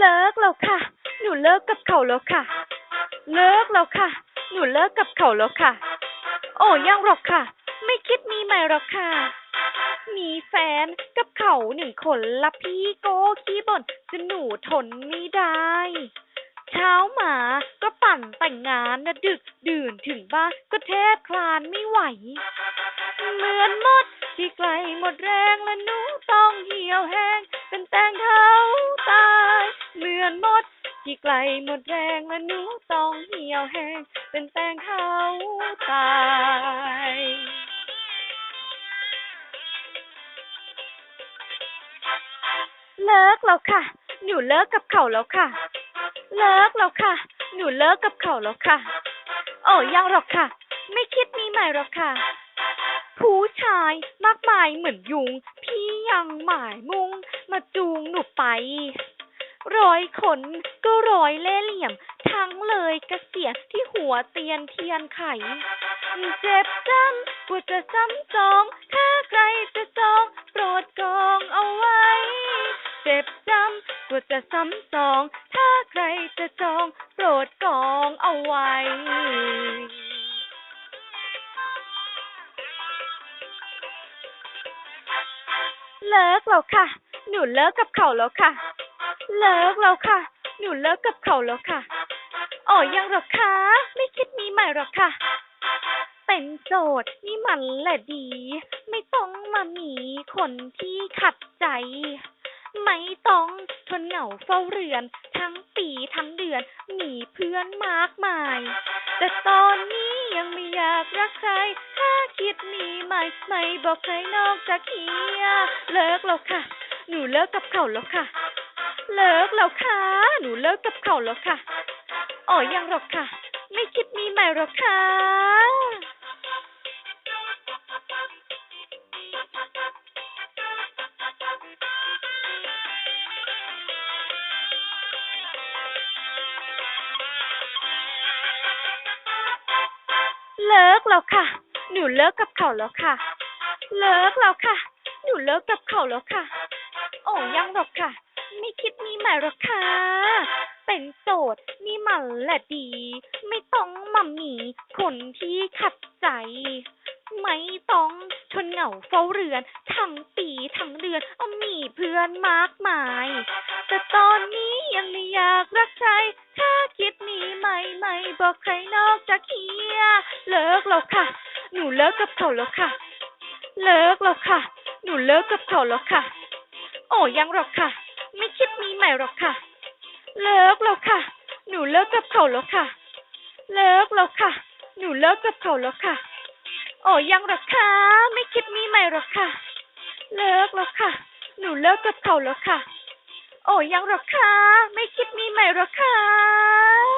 เลิกแล้วค่ะ หนูเลิกกับเขาแล้วค่ะ เลิกแล้วค่ะ หนูเลิกกับเขาแล้วค่ะ โอ้ยังหรอกค่ะ ไม่คิดมีใหม่หรอกค่ะ มีแฟนกับเขาหนึ่งคนละพี่โก้ขี้บ่นจนหนูทนไม่ได้ เช้ามาก็ปั่นแต่งงานนะดึกดื่นถึงบ้านก็แทบคลานไม่ไหว เหมือนมดที่ไกลหมดแรงและหนูต้องเหี่ยวแห้ง เป็นแตงเท้าตายเหมือนหมด ที่ไกลหมดแรงและหนูต้องเหี่ยวแห้งเป็นแตงเท้าตายเลิกแล้วค่ะ หนูเลิกกับเขาแล้วค่ะ เลิกแล้วค่ะ หนูเลิกกับเขาแล้วค่ะ โอ้ยังหรอกค่ะ ไม่คิดมีใหม่หรอกค่ะ ผู้ชายมากมายเหมือนยุง พี่ยังหมายมุ่ง มาจูงหนูไป ร้อยคนก็ร้อยเล่เหลี่ยม ทั้งเลยกระเสียที่หัวเตียนเทียนไข เจ็บจำกว่าจะซ้ำจองถ้าใครจะจอง โปรดกองเอาไว้ เจ็บจำกว่าจะซ้ำจอง ถ้าใครจะจอง โปรดกองเอาไว้เลิกแล้วค่ะ หนูเลิกกับเขาแล้วค่ะ เลิกแล้วค่ะ หนูเลิกกับเขาแล้วค่ะ อ๋อยังหรอกคะ ไม่คิดมีใหม่หรอกค่ะ เป็นโสดนี่มันแหละดี ไม่ต้องมามีคนที่ขัดใจ ไม่ต้องทนเหงาเฝ้าเรือน ทั้งปีทั้งเดือน มีเพื่อนมากมาย แต่ตอนนี้ยังไม่อยากรักใคร ถ้าคิดมีใหม่ไม่บอกใครนอกจากเฮียเลิกแล้วค่ะ หนูเลิกกับเขาแล้วค่ะ เลิกแล้วค่ะ หนูเลิกกับเขาแล้วค่ะ อ๋อยังหรอกค่ะ ไม่คิดมีใหม่หรอกค่ะ เลิกแล้วค่ะ หนูเลิกกับเขาแล้วค่ะ เลิกแล้วค่ะ หนูเลิกกับเขาแล้วค่ะ อ้ยังหรอกค่ะ ไม่คิดมีใหม่หรอกค่ะ เป็นโสดนี่มันแหละดี ไม่ต้องมามีคนที่ขัดใจ ไม่ต้องทนเหงาเฝ้าเรือน ทั้งปีทั้งเดือนเอามีเพื่อนมากมาย แต่ตอนนี้ยังไม่อยากรักใคร ถ้าคิดมีใหม่ไม่บอกใครนอกจากเฮียเลิกแล้วค่ะ หนูเลิกกับเขาแล้วค่ะ เลิกแล้วค่ะ หนูเลิกกับเขาแล้วค่ะ โอ้ยังหรอกค่ะ ไม่คิดมีใหม่หรอกค่ะ เลิกแล้วค่ะ หนูเลิกกับเขาแล้วค่ะ เลิกแล้วค่ะ หนูเลิกกับเขาแล้วค่ะ โอ้ยังหรอกค่ะ ไม่คิดมีใหม่หรอกค่ะ เลิกแล้วค่ะ หนูเลิกกับเขาแล้วค่ะ โอ้ยังหรอกค่ะ ไม่คิดมีใหม่หรอกค่ะ